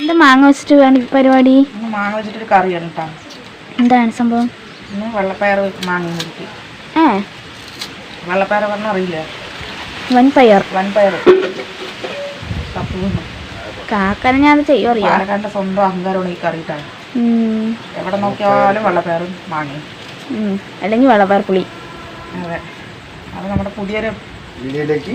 എന്താ മാങ്ങ വെച്ചിട്ട് വേണ്ട പരിപാടി? മാങ്ങ വെച്ചിട്ടൊരു കറിയാണ് കേട്ടോ എന്താണ് സംഭവം? ഇന്ന് വെള്ളപ്പയർ മാങ്ങ മുറിക്ക് ഏ? വെള്ളപ്പയർ പറഞ്ഞാൽ അറിയില്ല? വൻപയർ. വൻപയർ. കാക്കനെ ഞാൻ ചെയ്യും അറിയാം? പാലക്കാടിന്റെ സ്വന്തം അഹങ്കാരമാണ് ഈ കറി കേട്ടോ. എവിടെ നോക്കിയാലും വെള്ളപ്പയറും മാങ്ങയും. അല്ലെങ്കിൽ വെള്ളപ്പയർ പുളി. അതെ. അത് നമ്മുടെ പുതിയൊരു വീഡിയോയിലേക്ക്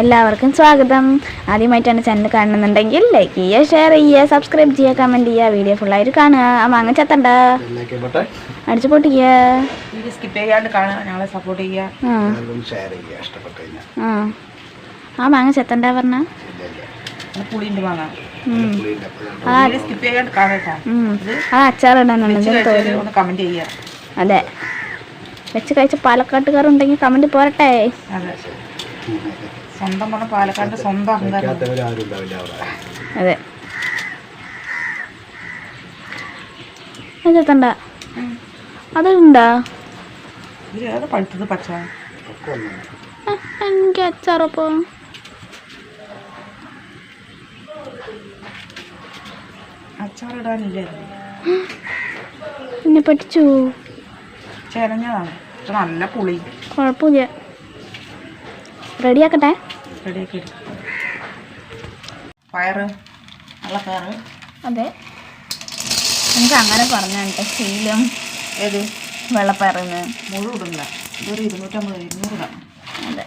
എല്ലാവർക്കും സ്വാഗതം. ആദ്യമായിട്ടാണ് ചാനൽ കാണുന്നുണ്ടെങ്കിൽ ലൈക്ക് ചെയ്യുക ഷെയർ ചെയ്യുക സബ്സ്ക്രൈബ് ചെയ്യുക കമന്റ് ചെയ്യുക. വീഡിയോ ഫുള്ളായിട്ട് കാണുക. ആ മാങ്ങ ചത്തണ്ട. ബട്ടൺ അടിച്ചു പൊട്ടിക്കുക. വീഡിയോ സ്കിപ്പ് ചെയ്യാണ്ട് കാണുക ഞങ്ങളെ സപ്പോർട്ട് ചെയ്യുക. ആ. മാങ്ങ ചെത്തണ്ട പറഞ്ഞ. ആ. വീഡിയോ സ്കിപ്പ് ചെയ്യാണ്ട് കാണാം ആ അച്ചാറിടാനുണ്ട് വെച്ച് കഴിച്ചാൽ കമന്റ് ചെയ്യുക. അതെ. വെച്ച് കഴിച്ച പാലക്കാട്ടുകാർ ഉണ്ടെങ്കിൽ കമന്റ് പോരട്ടെ. അതെ. സ്വന്തം പറഞ്ഞ പാലക്കാട് സ്വന്തം അതെ. ചെത്തണ്ട അതുണ്ടാ? പഴുത്തത് പച്ച? എനിക്ക് അച്ചാറപ്പോ അച്ചാറിടാനില്ലേ എന്നെ പഠിച്ചു ചേരഞ്ഞതാണ്. നല്ല പുളി. കുഴപ്പമില്ല. റെഡിയാക്കട്ടെ? റെഡിയാക്കി പയറ് നല്ല പയറ് അതെ. എനിക്ക് അങ്ങനെ പറഞ്ഞാട്ടെ ശീലം. ഏത്? വെള്ളപ്പയറിന്ന് മുഴുവൻ ഇടുന്നില്ല. ഇതൊരു ഇരുന്നൂറ്റമ്പത് ഇരുന്നൂറ് അതെ.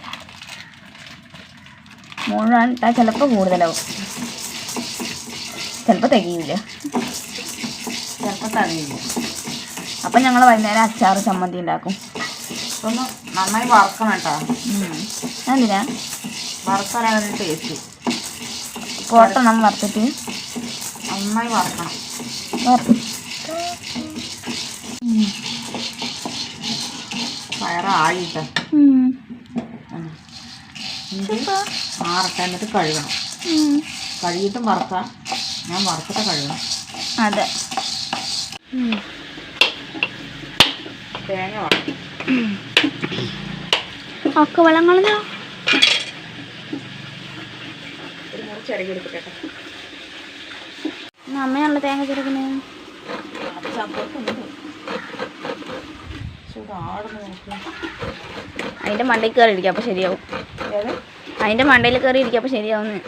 മുഴുവൻ ചിലപ്പോൾ കൂടുതലാവും. ചിലപ്പോൾ തികയില്ല ചിലപ്പോൾ തകയില്ല അപ്പം ഞങ്ങൾ വൈകുന്നേരം അച്ചാറ് ചമ്മന്തി ഉണ്ടാക്കും. ഒന്ന് നന്നായി വറക്കണം കേട്ടോ. എന്തിനാ അതിന് ടേസ്റ്റ് പൊട്ടണം വറുത്തിട്ട്. നന്നായി വറക്കണം. പയറായിട്ട. ആറട്ടെ എന്നിട്ട് കഴുകണം. കഴുകിയിട്ടും വറുക്കാം ഞാൻ വറുത്തിട്ട് കഴുകണം. അതെ. തേങ്ങ വറക്കും ഒക്കെ കളഞ്ഞോ ഒരു മുറി ചിരകി എടുക്കട്ടെ അമ്മയാണല്ലോ തേങ്ങ ചിരക്കുന്നത് അതിന്റെ അതിന്റെ മണ്ടയിൽ കയറി ഇരിക്കുക അപ്പോൾ ശരിയാവും. അതിന്റെ അതിന്റെ മണ്ടയിൽ കയറി ഇരിക്കുക അപ്പോൾ ശരിയാവുന്നു.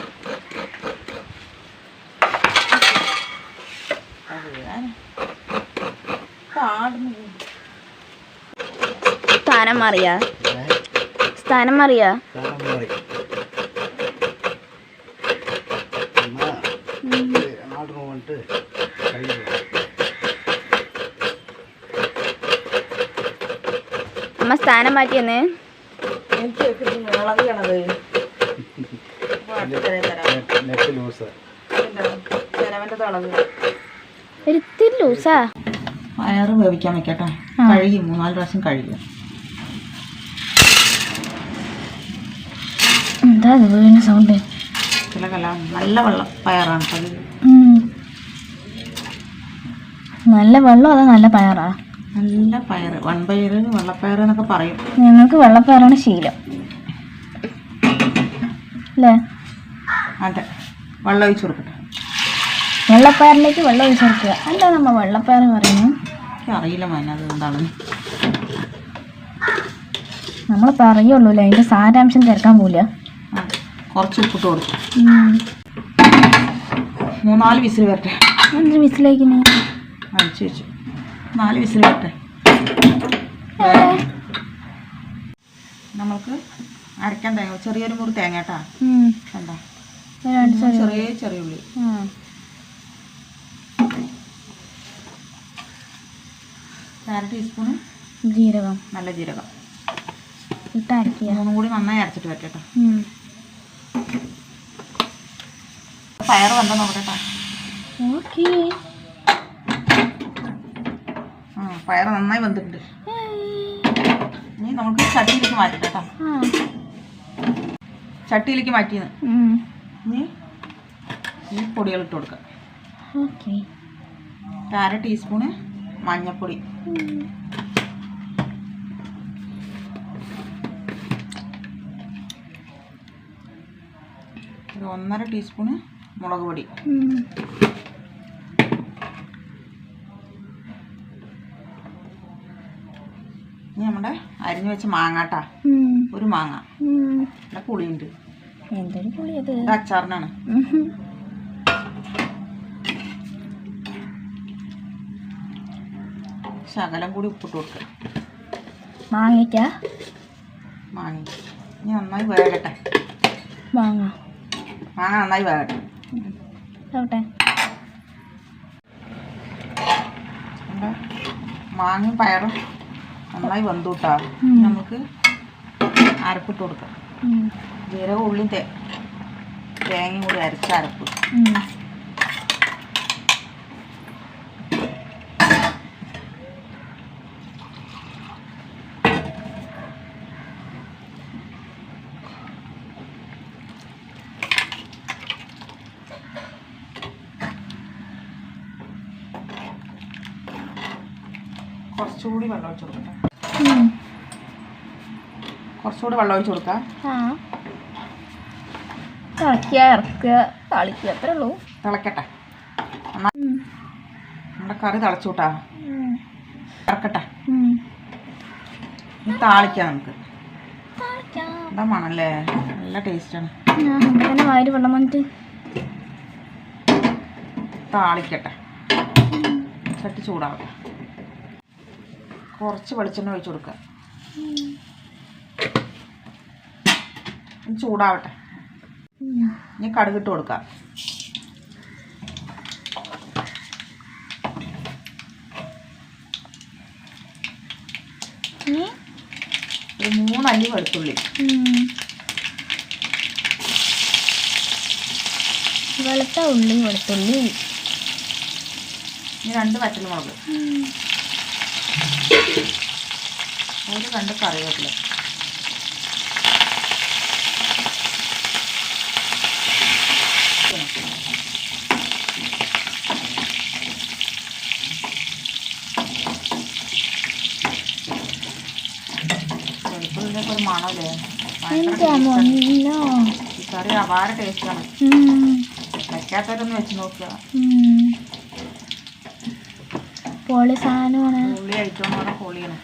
സ്ഥാനം മാറിയാ? സ്ഥാനം മാറിയാ സാധനം മാറി എന്നാ ഇത് വന്നിട്ട് കഴിയുക അമ്മ സ്ഥാനം മാറ്റിയെന്ന്? വയറ് ഒരിത്തിരി ലൂസാ. വേവിക്കാൻ വെക്കട്ടെ. കഴുകി മൂന്നാൽ പ്രാവശ്യം കഴുകി. എന്താ വീണ സൗണ്ട് ചില കല നല്ല വെള്ളം പയറാണ് ഇത്. നല്ല വെള്ളം അതോ നല്ല പയറാ? നല്ല പയറ്. വൺപയറ് വെള്ളപ്പയറ് എന്നൊക്കെ പറയും. ഞങ്ങൾക്ക് വെള്ളപ്പയറാണ് ശീലം. അല്ലേ? അതെ. വെള്ളം ഒഴിച്ചു കൊടുക്കട്ടെ. വെള്ളപ്പയറിലേക്ക് വെള്ളം ഒഴിച്ചു കൊടുക്കുക. അല്ല നമ്മ വെള്ളപ്പയർ പറയുന്നു അറിയില്ല മന അത് എന്താണ് നമ്മൾ പറയുള്ളൂ അല്ലേ? അതിന്റെ സാരാംശം തിരക്കാൻ പോല കുറച്ച് ഉപ്പിട്ട് കൊടുക്കും. മൂന്നാൽ വിസിൽ വരട്ടെ. അഞ്ച് വിസിലേക്കിന് അടിച്ചു വെച്ചു. നാല് വിസിൽ വിട്ടെ നമ്മൾക്ക് അരക്കാൻ തേങ്ങ ചെറിയൊരു മുറി തേങ്ങ കേട്ടാ? കണ്ടോ. ചെറിയ ചെറിയ ഉള്ളി. അര ടീസ്പൂണ് ജീരകം. നല്ല ജീരകം. ഇട്ട് അരക്കുക കൂടി നന്നായി അരച്ചിട്ട് വരട്ടെ പയർ വന്നോ നോക്കട്ടെ ഓക്കേ പയർ നന്നായി വന്നിട്ടുണ്ട്. ഇനി നമുക്ക് ചട്ടിയിലേക്ക് മാറ്റട്ടെ കേട്ടോ. ചട്ടിയിലേക്ക് മാറ്റിയത്. ഇനി ഈ പൊടികൾ ഇട്ട് കൊടുക്കുക ഒരു അര ടീസ്പൂണ് മഞ്ഞൾപ്പൊടി ഒരു ഒന്നര ടീസ്പൂണ് മുളക് പൊടി. ഇനി നമ്മുടെ അരിഞ്ഞു വെച്ച മാങ്ങാട്ടാ. ഒരു മാങ്ങ. നല്ല പുളിയുണ്ട്. എന്തൊരു പുളിയത്? അച്ചാറിനാണ്. ശകലം കൂടി ഉപ്പിട്ട് കൊടുക്കുക മാങ്ങിക്ക മാങ്ങ. ഇനി നന്നായി വേകട്ടെ മാങ്ങ. മാങ്ങ നന്നായി വേകട്ടെ ആവട്ടെ. നമ്മുടെ മാങ്ങയും പയറും നന്നായി വന്നു കേട്ടാ നമുക്ക് അരപ്പിട്ട് കൊടുക്കാം. ജീരക ഉള്ളിയും തേ തേങ്ങയും കൂടി അരച്ച അരപ്പ്. കുറച്ചുകൂടി വെള്ളം വെച്ചു കൊടുക്കാം ഉം. കുറച്ചുകൂടി വെള്ളം ഒഴിച്ച് കൊടുക്കാം. ആ. തിളക്കുക ഇറക്കുക തളിക്കുക. അത്രേ ഉള്ളൂ. തിളക്കട്ടെ. നമ്മുടെ കറി തിളച്ചു കൂട്ടാ ഉം. ഇറക്കട്ടെ താളിക്കാം നമുക്ക്. എന്താ മണല്ലേ? നല്ല ടേസ്റ്റാണ് അങ്ങനെ വായിൽ വെള്ളം വന്നിട്ട്. താളിക്കട്ടെ. ചട്ടി ചൂടാവട്ടെ. കുറച്ച് വെളിച്ചെണ്ണ ഒഴിച്ചു കൊടുക്കുക. ചൂടാവട്ടെ. ഇനി കടുകിട്ട് കൊടുക്കാം ഒരു മൂന്നല്ലി വെളുത്തുള്ളി. വെളുത്ത ഉള്ളി വെളുത്തുള്ളി ഇനി രണ്ട് ഉം. ഒരു രണ്ട് കറിവേപ്പില ഈ കറി അപാര ടേസ്റ്റാണ് ഉം. വെക്കാത്തവരൊന്ന് വെച്ച് നോക്കുക. പൊളി സാധനമാണ്. ഐറ്റം എന്ന് പൊളിയാണ്.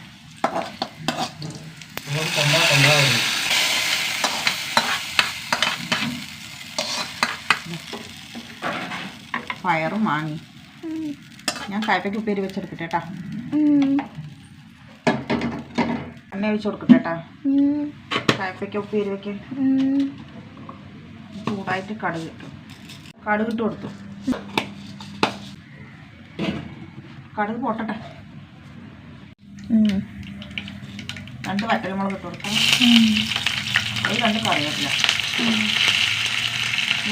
പയറും വാങ്ങി ഞാൻ കായ്പയ്ക്ക് ഉപ്പേരി വെച്ചെടുക്കട്ടെ കേട്ടാ. എണ്ണ ഒഴിച്ച് കൊടുക്കട്ടെ കേട്ടാ ഉം. കായ്പയ്ക്ക് ഉപ്പേരി വെക്ക്. ഉം. ചൂടായിട്ട് കടുക് കിട്ടും കടുക് ഇട്ട് കൊടുത്തു. കടുക് പൊട്ടട്ടെ. രണ്ട് വറ്റൽമുളക് ഇട്ട് കൊടുക്കാം. അത് രണ്ട് കറിവേപ്പില.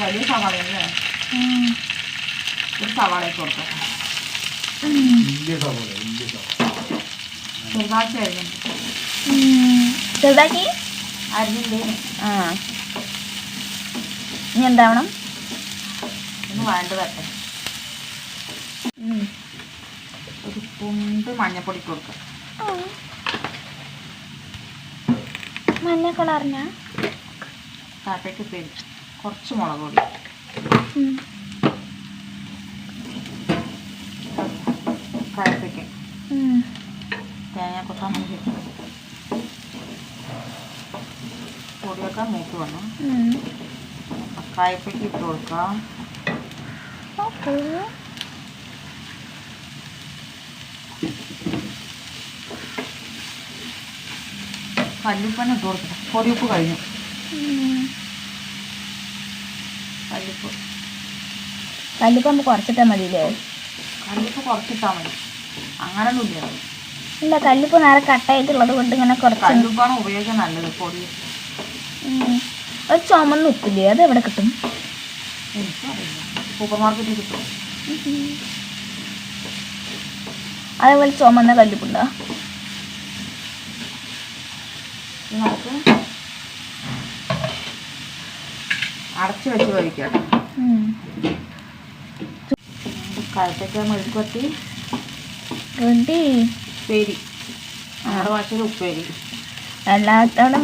വലിയ സവാളയല്ലേ. ഒരു സവാള ഇട്ട് കൊടുക്കാം വലിയ സവാള ചെറുതാക്കി. ആ. ഇനി എന്താവണം? ഒന്ന് വേണ്ട വരട്ടെ ഉം. ഒരു തുണ്ട് മഞ്ഞപ്പൊടി ഇട്ട് കൊടുക്കാം. മഞ്ഞ കളറിഞ്ഞ കാപ്പയ്ക്ക് ഉപ്പേരി കുറച്ച് മുളക് പൊടി. കായപ്പയ്ക്ക് തേങ്ങ കൊത്താൻ വേണ്ടി പൊടിയൊക്കെ മേക്ക് വന്നു കായപ്പയ്ക്ക് ഇട്ട് കൊടുക്കാം. കല്ലുപ്പന്നെ ഇട്ട് കൊടുക്കട്ടെ പൊടിയുപ്പ് കഴിഞ്ഞു. കല്ലുപ്പ്. കല്ലിപ്പം നമുക്ക് കുറച്ചിട്ടാൽ മതിയില്ലേ? കല്ലുപ്പ് കുറച്ചിട്ടാൽ മതി. അങ്ങനൊന്നുമില്ല ഇല്ല. കല്ലുപ്പ് നേരെ കട്ടായിട്ടുള്ളത് കൊണ്ട് ഇങ്ങനെ കുറച്ച് കല്ലുപ്പാണ് ഉപയോഗിക്കാൻ നല്ലത്. പൊടി. ഒരു ചുമന്ന് ഉപ്പില്ലേ? അത് എവിടെ കിട്ടും? സൂപ്പർ മാർക്കറ്റിൽ കിട്ടും. അതേപോലെ ചുമന്ന കല്ലിപ്പുണ്ടോ? നമുക്ക് അടച്ച് വെച്ച് കഴിക്കാം. കഴുത്തൊക്കെ മെഴുക്കുവത്തി ഉപ്പേരി. നമ്മുടെ ഭാഷയിൽ ഉപ്പേരി. എല്ലാത്തോടെ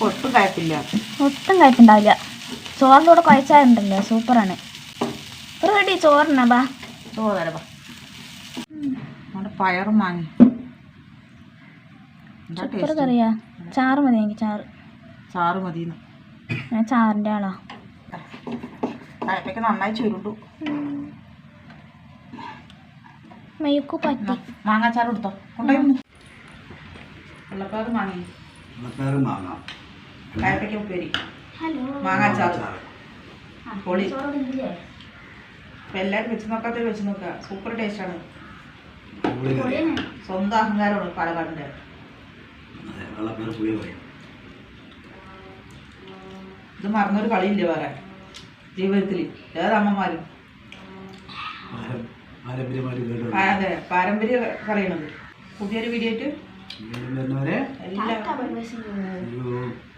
ഒട്ടും കയപ്പില്ല ഒട്ടും കഴിപ്പുണ്ടാവില്ല ചോറിന്റെ കൂടെ കുഴച്ചാലുണ്ടല്ലോ സൂപ്പറാണ്. റെഡി ചോറിനാ ബാ. ചോറ് പയറും കറിയാ? ചാറ് മതി എനിക്ക് ചാറ്. ചാറ് മതി ഞാൻ ചാറിന്റെ ആളാ. നന്നായി ചുരുണ്ടു. മെയ്ക്കു പറ്റി മാങ്ങാച്ചാറ് എടുത്തോ കൊണ്ടുപോയി വെള്ളപ്പാറ് മാങ്ങി. വെള്ളക്കാരൻ മാങ്ങ. കയ്പയ്ക്ക് ഉപ്പേരി. മാങ്ങാച്ചാറ് പൊളി. അപ്പം എല്ലാവരും വെച്ച് നോക്കാത്ത വെച്ച് നോക്കുക സൂപ്പർ ടേസ്റ്റാണ് സ്വന്തം അഹങ്കാരമാണ് പാലക്കാടിന്റെ ഇത് മറന്നൊരു കളിയില്ല വേറെ? ജീവിതത്തിൽ കേട്ടു. ആ, അതെ. പാരമ്പര്യ കറിയണത്. പുതിയൊരു വീഡിയോ ആയിട്ട് 몇 날에? 다 아까 말씀드렸어요.